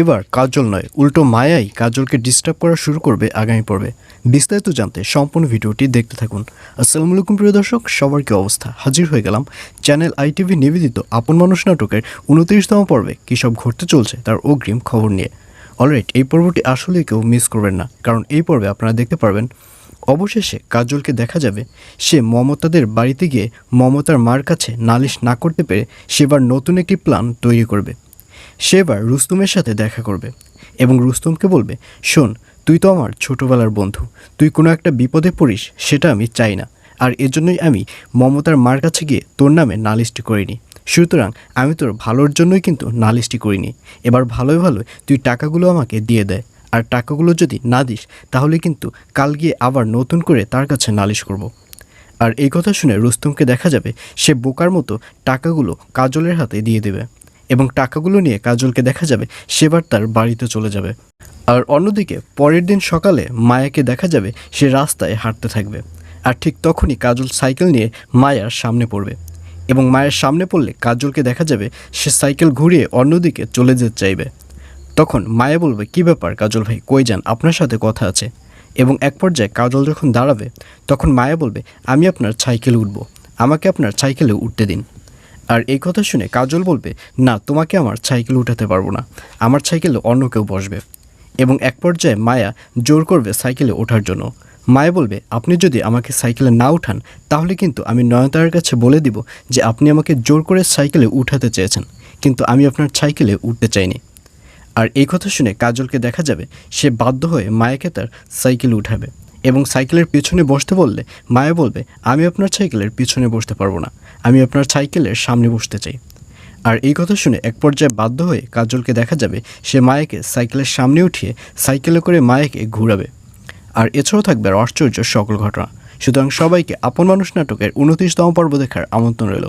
এবার কাজল নয়, উল্টো মায়াই কাজলকে ডিস্টার্ব করা শুরু করবে আগামী পর্বে। বিস্তারিত জানতে সম্পূর্ণ ভিডিওটি দেখতে থাকুন। আসসালামু আলাইকুম, প্রিয় দর্শক, সবার কি অবস্থা? হাজির হয়ে গেলাম চ্যানেল আইটিভি নিবেদিত আপন মানুষ নাটকের উনত্রিশতম পর্বে। কী সব ঘটতে চলছে তার অগ্রিম খবর নিয়ে। অলরাইট এই পর্বটি আসলে কেউ মিস করবেন না, কারণ এই পর্বে আপনারা দেখতে পারবেন অবশেষে কাজলকে দেখা যাবে সে মমতাদের বাড়িতে গিয়ে মমতার মার কাছে নালিশ না করতে পেরে সেবার নতুন একটি প্ল্যান তৈরি করবে। সে এবার রুস্তুমের সাথে দেখা করবে এবং রুস্তুমকে বলবে, শোন, তুই তো আমার ছোটোবেলার বন্ধু। তুই কোনো একটা বিপদে পড়িস, সেটা আমি চাই না। আর এজন্যই আমি মমতার মার কাছে গিয়ে তোর নামে নালিশটি করিনি। সুতরাং আমি তোর ভালোর জন্যই কিন্তু নালিশটি করিনি। এবার ভালোই ভালোই তুই টাকাগুলো আমাকে দিয়ে দেয় আর টাকাগুলো যদি না দিস, তাহলে কিন্তু কাল গিয়ে আবার নতুন করে তার কাছে নালিশ করব। আর এই কথা শুনে রুস্তুমকে দেখা যাবে সে বোকার মতো টাকাগুলো কাজলের হাতে দিয়ে দেবে এবং টাকাগুলো নিয়ে কাজলকে দেখা যাবে সেবার তার বাড়িতে চলে যাবে। আর অন্যদিকে পরের দিন সকালে মায়াকে দেখা যাবে সে রাস্তায় হাঁটতে থাকবে। আর ঠিক তখনই কাজল সাইকেল নিয়ে মায়ার সামনে পড়বে এবং মায়ের সামনে পড়লে কাজলকে দেখা যাবে সে সাইকেল ঘুরিয়ে অন্যদিকে চলে যেতে চাইবে। তখন মায়া বলবে, কি ব্যাপার কাজল ভাই? কই যান? আপনার সাথে কথা আছে। এবং এক পর্যায়ে কাজল যখন দাঁড়াবে, তখন মায়া বলবে, আমি আপনার সাইকেলে উঠব। আমাকে আপনার সাইকেলে উঠতে দিন। আর এই কথা শুনে কাজল বলবে, না, তোমাকে আমার সাইকেল উঠাতে পারব না। আমার সাইকেলে অন্য কেউ বসবে। এবং এক পর্যায়ে মায়া জোর করবে সাইকেলে ওঠার জন্য। মায়া বলবে, আপনি যদি আমাকে সাইকেলে না উঠান, তাহলে কিন্তু আমি নয়নতারার কাছে বলে দিব যে আপনি আমাকে জোর করে সাইকেলে উঠাতে চেয়েছেন। কিন্তু আমি আপনার সাইকেলে উঠতে চাইনি। আর এই কথা শুনে কাজলকে দেখা যাবে, সে বাধ্য হয়ে মায়াকে তার সাইকেলে উঠাবে এবং সাইকেলের পিছনে বসতে বললে, মায়া বলবে, আমি আপনার সাইকেলের পিছনে বসতে পারব না, আমি আপনার সাইকেলের সামনে বসতে চাই। আর এই কথা শুনে এক পর্যায়ে বাধ্য হয়ে কাজলকে দেখা যাবে, সে মায়াকে সাইকেলের সামনে উঠিয়ে সাইকেলে করে মায়াকে ঘুরাবে। আর এছাড়াও থাকবে আর আশ্চর্য সকল ঘটনা। সুতরাং সবাইকে আপন মানুষ নাটকের উনত্রিশতম পর্ব দেখার আমন্ত্রণ রইল।